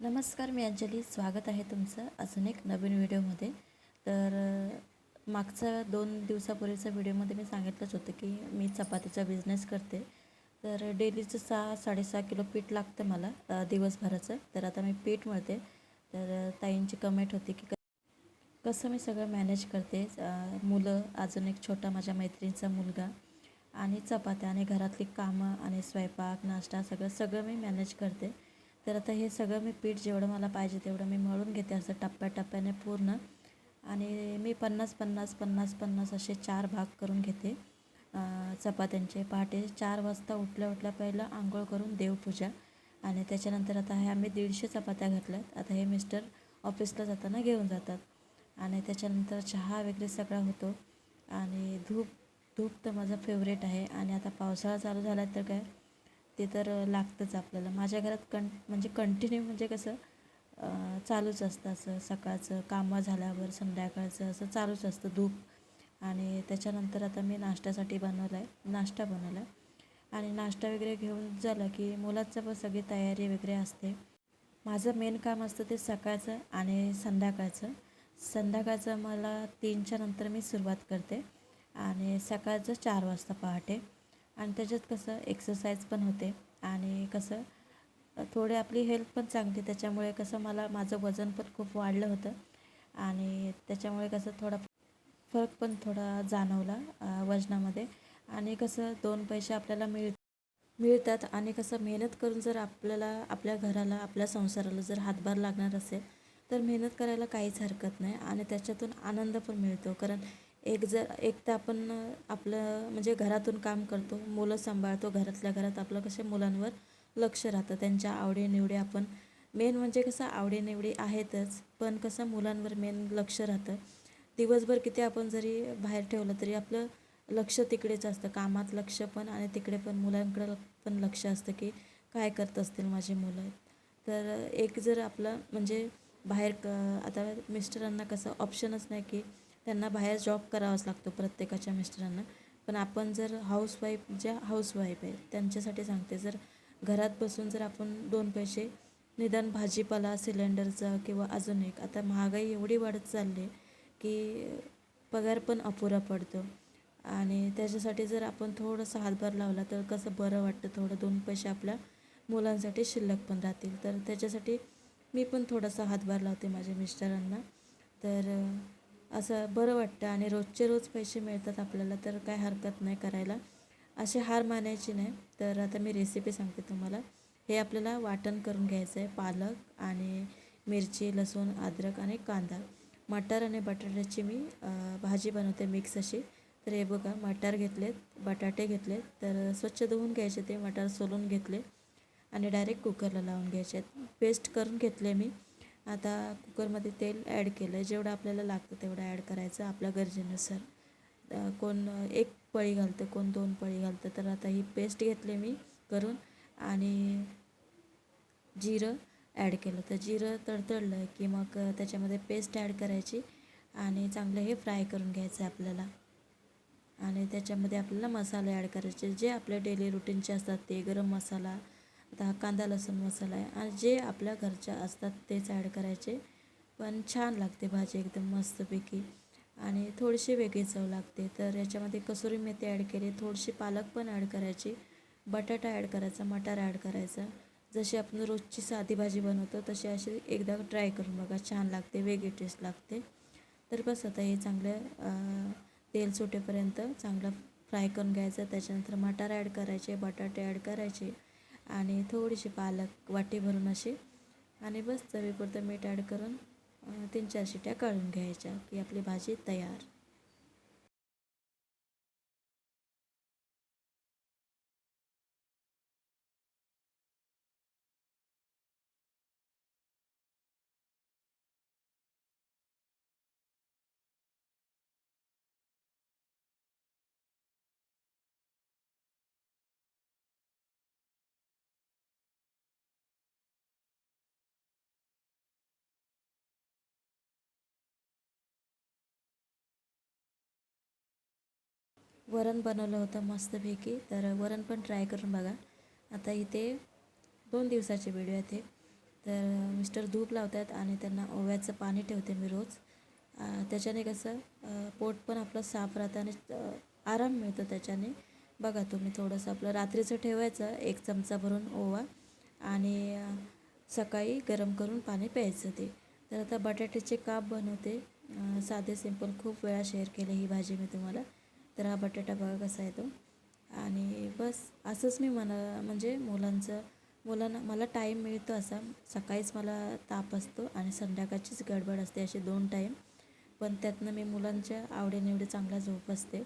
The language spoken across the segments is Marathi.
नमस्कार मी अंजली. स्वागत आहे तुमचं अजून एक नवीन व्हिडिओमध्ये. तर मागचा दोन दिवसापूर्वीच्या व्हिडिओमध्ये मी सांगितलंच होतं की मी चपातीचा बिझनेस करते. तर डेलीचं सहा साडेसहा किलो पीठ लागतं मला दिवसभराचं. तर आता मी पीठ मळते. तर ताईंची कमेंट होती की कसं मी सगळं मॅनेज करते. मुलं अजून एक छोटा माझ्या मैत्रिणीचा मुलगा आणि चपात्या आणि घरातली कामं आणि स्वयंपाक नाश्ता सगळं सगळं मी मॅनेज करते. तर आता हे सगळं मी पीठ जेवढं मला पाहिजे तेवढं मी मळून घेते असं टप्प्याटप्प्याने पूर्ण. आणि मी पन्नास पन्नास पन्नास पन्नास असे चार भाग करून घेते. चपात्यांचे पहाटे चार वाजता उठल्या उठल्या पहिलं आंघोळ करून देवपूजा. आणि त्याच्यानंतर आता हे आम्ही दीडशे चपात्या घातल्यात. आता हे मिस्टर ऑफिसला जाताना घेऊन जातात. आणि त्याच्यानंतर चहा वगैरे सगळा होतो. आणि धूप धूप तर माझा फेवरेट आहे. आणि आता पावसाळा चालू झाला तर काय ते तर लागतंच आपल्याला. माझ्या घरात कं म्हणजे कंटिन्यू म्हणजे कसं चालूच असतं असं. सकाळचं कामं झाल्यावर संध्याकाळचं असं चालूच असतं धूप. आणि त्याच्यानंतर आता मी नाश्त्यासाठी बनवलं आहे नाश्ता बनवला आणि नाश्ता वगैरे घेऊन झालं की मुलाचं पण सगळी तयारी वगैरे असते. माझं मेन काम असतं ते सकाळचं आणि संध्याकाळचं. संध्याकाळचं मला तीनच्या नंतर मी सुरुवात करते. आणि सकाळचं चार वाजता पहाटे. आणि त्याच्यात कसं एक्सरसाइज पण होते. आणि कसं थोडी आपली हेल्थ पण चांगली त्याच्यामुळे कसं मला माझं वजन पण खूप वाढलं होतं. आणि त्याच्यामुळे कसं थोडा फरक पण थोडा जाणवला वजनामध्ये. आणि कसं दोन पैसे आपल्याला मिळ मिळतात. आणि कसं मेहनत करून जर आपल्याला आपल्या घराला आपल्या संसाराला जर हातभार लागणार असेल तर मेहनत करायला काहीच हरकत नाही. आणि त्याच्यातून आनंद पण मिळतो. कारण एक जर एक तर आपण आपलं म्हणजे घरातून काम करतो मुलं सांभाळतो घरातल्या घरात आपलं कसे मुलांवर लक्ष राहतं त्यांच्या आवडीनिवडी आपण मेन म्हणजे कसं आवडीनिवडी आहेतच पण कसं मुलांवर मेन लक्ष राहतं. दिवसभर किती आपण जरी बाहेर ठेवलं तरी आपलं लक्ष तिकडेच असतं कामात लक्ष पण आणि तिकडे पण मुलांकडे पण लक्ष असतं की काय करत असतील माझी मुलं. तर एक जर आपलं म्हणजे बाहेर क आता मिस्टरांना कसं ऑप्शनच नाही की त्यांना बाहेर जॉब करावाच लागतो प्रत्येकाच्या मिस्टरांना. पण आपण जर हाऊसवाईफ ज्या हाऊसवाईफ आहे त्यांच्यासाठी सांगते जर घरात बसून जर आपण दोन पैसे निदान भाजीपाला सिलेंडरचा किंवा अजून एक आता महागाई एवढी वाढत चालली आहे की पगार पण अपुरा पडतो. आणि त्याच्यासाठी जर आपण थोडंसं हातभार लावला तर कसं बरं वाटतं? थोडं दोन पैसे आपल्या मुलांसाठी शिल्लक पण राहतील. तर त्याच्यासाठी मी पण थोडासा हातभार लावते माझ्या मिस्टरांना. तर असं बरं वाटतं आणि रोजचे रोज पैसे मिळतात आपल्याला तर काय हरकत नाही करायला. असे हार मानायची नाही. तर आता मी रेसिपी सांगते तुम्हाला. हे आपल्याला वाटण करून घ्यायचं आहे. पालक आणि मिरची लसूण अद्रक आणि कांदा. मटार आणि बटाट्याची मी भाजी बनवते मिक्स अशी. तर हे बघा मटार घेतलेत बटाटे घेतलेत. तर स्वच्छ धुवून घ्यायचे ते मटार सोलून घेतले. आणि डायरेक्ट कुकरला लावून घ्यायचे आहेत. पेस्ट करून घेतले मी. आता कुकरमध्ये तेल ॲड केलं. जेवढं आपल्याला लागतं तेवढं ॲड करायचं आपल्या गरजेनुसार. कोण एक पळी घालतं कोण दोन पळी घालतं. तर आता ही पेस्ट घेतली मी करून आणि जिरं ॲड केलं. तर जिरं तडतडलं की मग त्याच्यामध्ये पेस्ट ॲड करायची आणि चांगलं हे फ्राय करून घ्यायचं आहे आपल्याला. आणि त्याच्यामध्ये आपल्याला मसाले ॲड करायचे. जे आपल्या डेली रुटीनचे असतात ते गरम मसाला आता हा कांदा लसूण मसाला आहे. आणि जे आपल्या घरच्या असतात तेच ॲड करायचे. पण छान लागते भाजी एकदम मस्तपैकी. आणि थोडीशी वेगळी चव लागते. तर याच्यामध्ये कसुरी मेथी ॲड केली. थोडीशी पालक पण ॲड करायची. बटाटा ॲड करायचा मटार ॲड करायचा. जशी आपण रोजची साधी भाजी बनवतो तशी अशी एकदा ट्राय करून बघा. छान लागते वेगळी टेस्ट लागते. तर बस आता हे चांगलं तेल सुटेपर्यंत चांगलं फ्राय करून घ्यायचं. त्याच्यानंतर मटार ॲड करायचे बटाटे ॲड करायचे. आणि थोडीशी पालक वाटी भरून अशी आणि बस चवीपुरतं मीठ ॲड करून तीन चार शिट्या काढून घ्यायच्या की आपली भाजी तयार. वरण बनवलं होतं मस्तपैकी. तर वरण पण ट्राय करून बघा. आता इथे दोन दिवसाचे व्हिडिओ आहेत ते तर मिस्टर धूप लावतात आणि त्यांना ओव्याचं पाणी ठेवते मी रोज. त्याच्याने कसं पोट पण आपलं साफ राहतं आणि आराम मिळतो त्याच्याने. बघा तुम्ही थोडंसं आपलं रात्रीचं ठेवायचं एक चमचा भरून ओवा आणि सकाळी गरम करून पाणी प्यायचं ते. तर आता बटाट्याचे काप बनवते. साधे सिंपल खूप वेळा शेअर केले ही भाजी मी तुम्हाला. तर हा बटाटा बघा कसा आहे तो आणि बस असंच मी मला म्हणजे मुलांचं मुलांना मला टाईम मिळतो असा. सकाळीच मला ताप असतो आणि संध्याकाळचीच गडबड असते असे दोन टाईम पण त्यातनं मी मुलांच्या आवडीनिवडी चांगला झोप असते.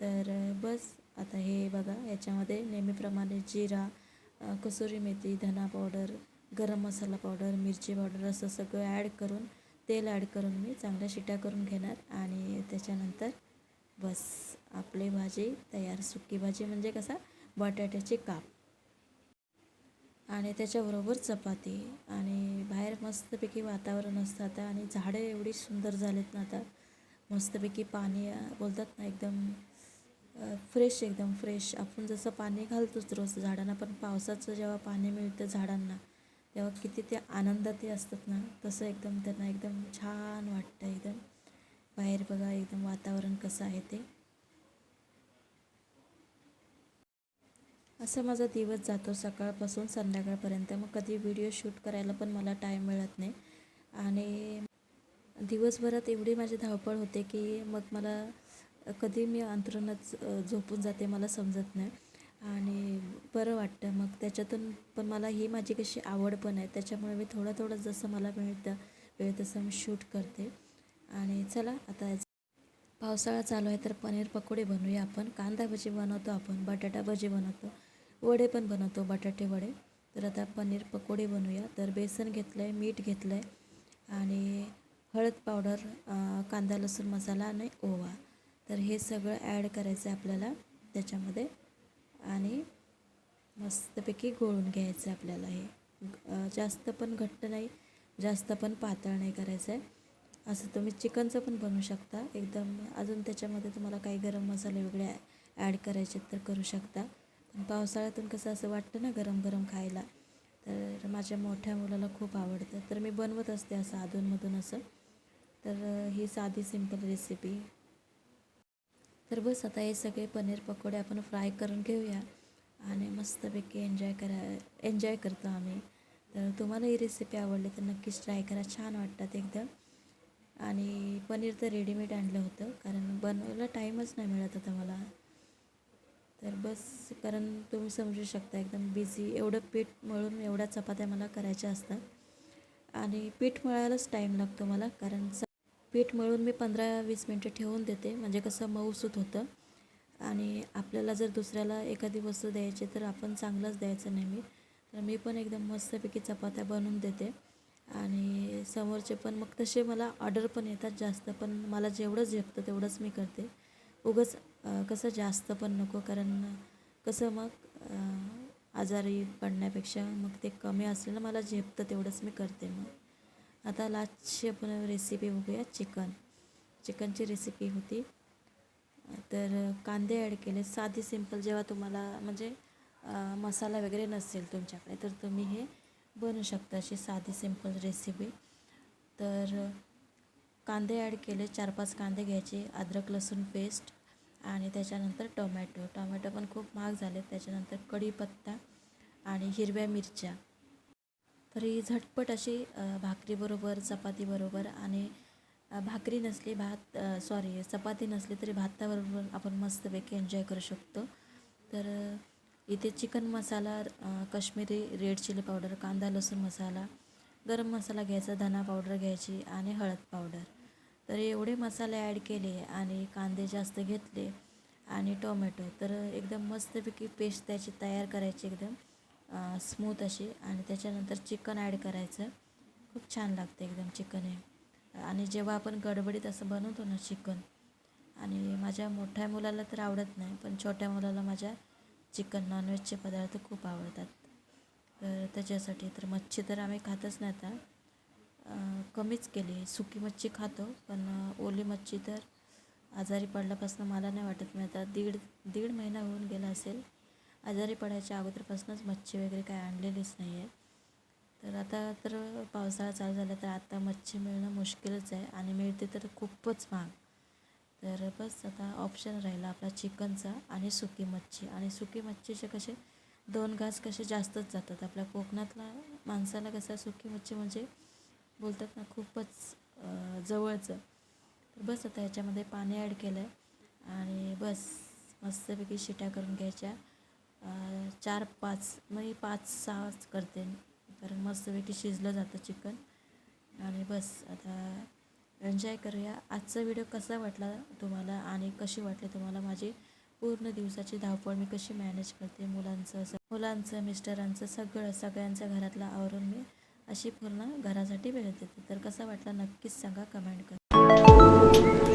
तर बस आता हे बघा याच्यामध्ये नेहमीप्रमाणे जिरा कसुरी मेथी धना पावडर गरम मसाला पावडर मिरची पावडर असं सगळं ॲड करून तेल ॲड करून मी चांगल्या शिट्या करून घेणार. आणि त्याच्यानंतर बस आपली भाजी तयार. सुकी भाजी म्हणजे कसा? बटाट्याचे काप. आणि त्याच्याबरोबर चपाती. आणि बाहेर मस्तपैकी वातावरण असतं आता. आणि झाडं एवढी सुंदर झालेत ना आता. मस्तपैकी पाणी बोलतात ना एकदम फ्रेश एकदम फ्रेश आपण जसं पाणी घालतोच रोज. झाडांना पण पावसाचं जेव्हा पाणी मिळतं झाडांना तेव्हा किती ते आनंदात असतात ना. तसं एकदम त्यांना एकदम छान वाटतं एकदम. बाहेर बघा एकदम वातावरण कसं आहे ते. असं माझा दिवस जातो सकाळपासून संध्याकाळपर्यंत. मग कधी व्हिडिओ शूट करायला पण मला टाईम मिळत नाही. आणि दिवसभरात एवढी माझी धावपळ होते की मग मला कधी मी अंथरुणात झोपून जाते मला समजत नाही. आणि बरं वाटतं. मग त्याच्यातून पण मला ही माझी कशी आवड पण आहे. त्याच्यामुळे मी थोडं थोडं जसं मला मिळतं वेळ तसं मी शूट करते. आणि चला आता पावसाळा चालू आहे तर पनीर पकोडे बनवूया आपण. कांदा भजी बनवतो आपण बटाटा भजी बनवतो वडे पण बनवतो बटाटे वडे. तर आता पनीर पकोडे बनवूया. तर बेसन घेतलं आहे मीठ घेतलं आहे आणि हळद पावडर कांदा लसूण मसाला आणि ओवा. तर हे सगळं ॲड करायचं आहे आपल्याला त्याच्यामध्ये. आणि मस्तपैकी गोळून घ्यायचं आहे आपल्याला हे. जास्त पण घट्ट नाही जास्त पण पातळ नाही करायचं आहे असं तुम्ही चिकनचं पण बनवू शकता. एकदम अजून त्याच्यामध्ये तुम्हाला काही गरम मसाले वेगळे ॲड करायचे तर करू शकता. पण पावसाळ्यातून कसं असं वाटतं ना गरम गरम खायला तर माझ्या मोठ्या मुलाला खूप आवडतं. तर मी बनवत असते असं अधूनमधून असं. तर ही साधी सिंपल रेसिपी तर बस आता हे सगळे पनीर पकोडे आपण फ्राय करून घेऊया आणि मस्तपैकी एन्जॉय करा एन्जॉय करतो आम्ही. तर तुम्हाला ही रेसिपी आवडली तर नक्कीच ट्राय करा. छान वाटतात एकदम. आणि पनीर तर रेडीमेड आणलं होतं कारण बनवायला टाईमच नाही मिळत होता मला. तर बस कारण तुम्ही समजू शकता एकदम बिझी एवढं पीठ मळून एवढ्या चपात्या मला करायच्या असतात. आणि पीठ मळायलाच टाईम लागतो मला कारण पीठ मळून मी पंधरा वीस मिनटं ठेवून देते. म्हणजे कसं मऊसूत होतं. आणि आपल्याला जर दुसऱ्याला एखादी वस्तू द्यायची तर आपण चांगलंच द्यायचं नेहमी. तर मी पण एकदम मस्तपैकी चपात्या बनवून देते. आणि समोरचे पण मग तसे मला ऑर्डर पण येतात जास्त पण मला जेवढं झेपतं तेवढंच मी करते. उगंच कसं जास्त पण नको कारण कसं मग आजारी पडण्यापेक्षा मग ते कमी असलेलं मला झेपतं तेवढंच मी करते मग. आता लास्टची आपण रेसिपी बघूया चिकन चिकनची रेसिपी होती. तर कांदे ॲड केले. साधी सिंपल जेव्हा तुम्हाला म्हणजे मसाला वगैरे नसेल तुमच्याकडे तर तुम्ही हे बनू शकता अशी साधी सिंपल रेसिपी तर कांदे ॲड केले. चार पाच कांदे घ्यायचे. अद्रक लसूण पेस्ट आणि त्याच्यानंतर टोमॅटो टोमॅटो पण खूप महाग झाले त्याच्यानंतर कढीपत्ता आणि हिरव्या मिरच्या. तर ही झटपट अशी भाकरीबरोबर चपातीबरोबर आणि भाकरी नसली भात सॉरी चपाती नसली तरी भाताबरोबर आपण मस्तपैकी एन्जॉय करू शकतो. तर इथे चिकन मसाला अ, काश्मीरी रेड चिली पावडर कांदा लसूण मसाला गरम मसाला घ्यायचा धना पावडर घ्यायची आणि हळद पावडर. तर एवढे मसाले ॲड केले आणि कांदे जास्त घेतले आणि टोमॅटो. तर एकदम मस्तपैकी पेस्ट त्याची तयार करायची एकदम स्मूथ अशी आणि त्याच्यानंतर चिकन ॲड करायचं. खूप छान लागतं एकदम चिकन हे. आणि जेव्हा आपण गडबडीत असं बनवतो ना चिकन आणि माझ्या मोठ्या मुलाला तर आवडत नाही पण छोट्या मुलाला माझ्या चिकन नॉनव्हेजचे पदार्थ खूप आवडतात. तर त्याच्यासाठी तर मच्छी तर आम्ही खातच नाही आता. कमीच केली. सुकी मच्छी खातो पण ओली मच्छी तर आजारी पडल्यापासून मला नाही वाटत. मी आता दीड दीड महिना होऊन गेला असेल. आजारी पडायच्या अगोदरपासूनच मच्छी वगैरे काय आणलेलीच नाही आहे तर आता तर पावसाळा चालू झाला तर आता मच्छी मिळणं मुश्किलच आहे आणि मिळते तर खूपच महाग. तर बस आता ऑप्शन राहिला आपला चिकनचा आणि सुकी मच्छी. आणि सुकी मच्छीचे कसे दोन घास कसे जास्तच जातात. आपल्या कोकणातला माणसाला कसं सुकी मच्छी म्हणजे बोलतात ना खूपच जवळचं. तर बस आता याच्यामध्ये पाणी ॲड केलं आहे आणि बस मस्तपैकी शिट्या करून घ्यायच्या. चार पाच मी पाच सहाच करते. कारण मस्तपैकी शिजलं जातं चिकन. आणि बस आता एन्जॉय करूया. आजचा व्हिडिओ कसा वाटला तुम्हाला आणि कशी वाटली तुम्हाला माझी पूर्ण दिवसाची धावपळ? मी कशी मॅनेज करते मुलांचं असं? मुलांचं मिस्टरांचं सगळं सगळ्यांचं घरातलं आवरून मी अशी पूर्ण घरासाठी वेळ देते. तर कसा वाटला नक्कीच सांगा कमेंट करा.